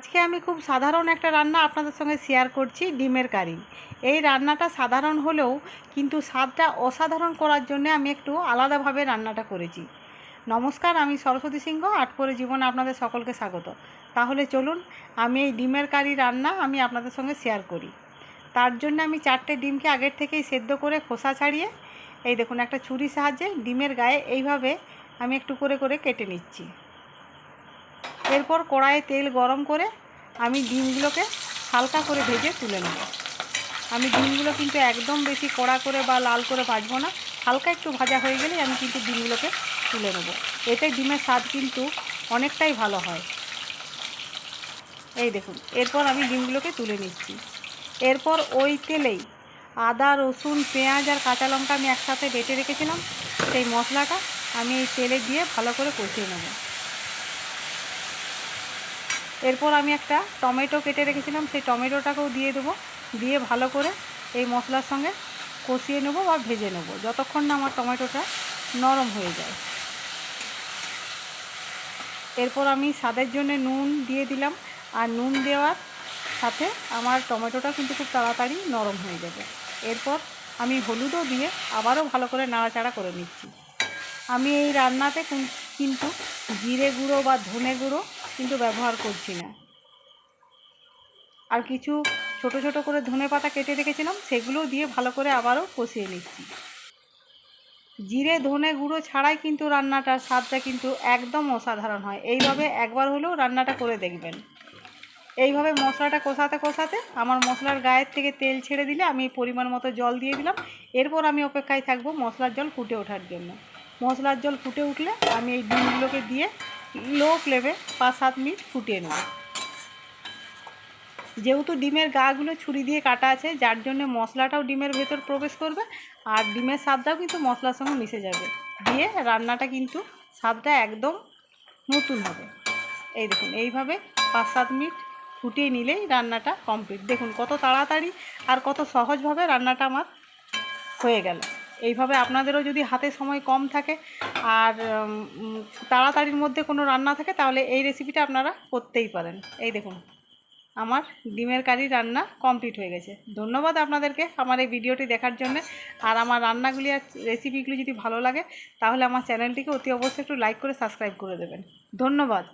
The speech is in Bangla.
আজকে আমি খুব সাধারণ একটা রান্না আপনাদের সঙ্গে শেয়ার করছি, ডিমের কারি। এই রান্নাটা সাধারণ হলেও কিন্তু স্বাদটা অসাধারণ করার জন্য আমি একটু আলাদাভাবে রান্নাটা করেছি। নমস্কার, আমি সরস্বতী সিংহ, আটপরে জীবনে আপনাদের সকলকে স্বাগত। তাহলে চলুন, আমি এই ডিমের কারি রান্না আমি আপনাদের সঙ্গে শেয়ার করি। তার জন্য আমি চারটে ডিমকে আগের থেকেই সেদ্ধ করে খোসা ছাড়িয়ে, এই দেখুন একটা ছুরির সাহায্যে ডিমের গায়ে এইভাবে আমি একটু করে করে কেটে নিচ্ছি। এরপর কড়াইয়ে তেল গরম করে আমি ডিমগুলোকে হালকা করে ভেজে তুলে নেব। আমি ডিমগুলো কিন্তু একদম বেশি কড়া করে বা লাল করে ভাজবো না। হালকা একটু ভাজা হয়ে গেলেই আমি কিন্তু ডিমগুলোকে তুলে নেব। এতে ডিমের স্বাদ কিন্তু অনেকটাই ভালো হয়। এই দেখুন, এরপর আমি ডিমগুলোকে তুলে নিচ্ছি। এরপর ওই তেলেই আদা, রসুন, পেঁয়াজ আর কাঁচা লঙ্কা আমি একসাথে বেটে রেখেছিলাম। সেই মশলাটা আমি এই তেলে দিয়ে ভালো করে কষিয়ে নেব। এরপর আমি একটা টমেটো কেটে রেখেছিলাম, সেই টমেটোটাকেও দিয়ে দেবো। দিয়ে ভালো করে এই মশলার সঙ্গে কষিয়ে নেব বা ভেজে নেব, যতক্ষণ না আমার টমেটোটা নরম হয়ে যায়। এরপর আমি স্বাদের জন্য নুন দিয়ে দিলাম, আর নুন দেওয়ার সাথে আমার টমেটোটা কিন্তু খুব তাড়াতাড়ি নরম হয়ে যাবে। এরপর আমি হলুদও দিয়ে আবারও ভালো করে নাড়াচাড়া করে নিচ্ছি। আমি এই রান্নাতে কিন্তু জিরে গুঁড়ো বা ধনে গুঁড়ো কিন্তু ব্যবহার করছি না। আর কিছু ছোট ছোট করে ধনে পাতা কেটে রেখেছিলাম, সেগুলোও দিয়ে ভালো করে আবারও কষিয়ে নিচ্ছি। জিরে, ধনে গুঁড়ো ছাড়াই কিন্তু রান্নাটার স্বাদটা কিন্তু একদম অসাধারণ হয়। এইভাবে একবার হলেও রান্নাটা করে দেখবেন। এইভাবে মশলাটা কষাতে কষাতে আমার মশলার গায়ের থেকে তেল ছেড়ে দিলে আমি পরিমাণ মতো জল দিয়ে দিলাম। এরপর আমি অপেক্ষায় থাকব মশলার জল ফুটে ওঠার জন্য। মশলার জল ফুটে উঠলে আমি এই ডিমগুলোকে দিয়ে লো ফ্লেমে পাঁচ, সাত মিনিট ফুটিয়ে নেব। যেহেতু ডিমের গাগুলো ছুরি দিয়ে কাটা আছে, যার জন্য মশলাটাও ডিমের ভেতর প্রবেশ করবে আর ডিমের স্বাদটাও কিন্তু মশলার সঙ্গে মিশে যাবে। দিয়ে রান্নাটা কিন্তু স্বাদটা একদম নতুন হবে। এই দেখুন, এইভাবে পাঁচ, সাত মিনিট ফুটিয়ে নিলেই রান্নাটা কমপ্লিট দেখুন কত তাড়াতাড়ি আর কত সহজভাবে রান্নাটা আমার হয়ে গেল। এইভাবে আপনাদেরও যদি হাতে সময় কম থাকে আর তাড়াতাড়ির মধ্যে কোনো রান্না থাকে, তাহলে এই রেসিপিটা আপনারা করতেই পারেন। এই দেখুন, আমার ডিমের কারি রান্না কমপ্লিট হয়ে গেছে। ধন্যবাদ আপনাদেরকে আমার এই ভিডিওটি দেখার জন্য। আর আমার রান্নাগুলি আর রেসিপিগুলি যদি ভালো লাগে, তাহলে আমার চ্যানেলটিকে অতি অবশ্যই একটু লাইক করে সাবস্ক্রাইব করে দেবেন। ধন্যবাদ।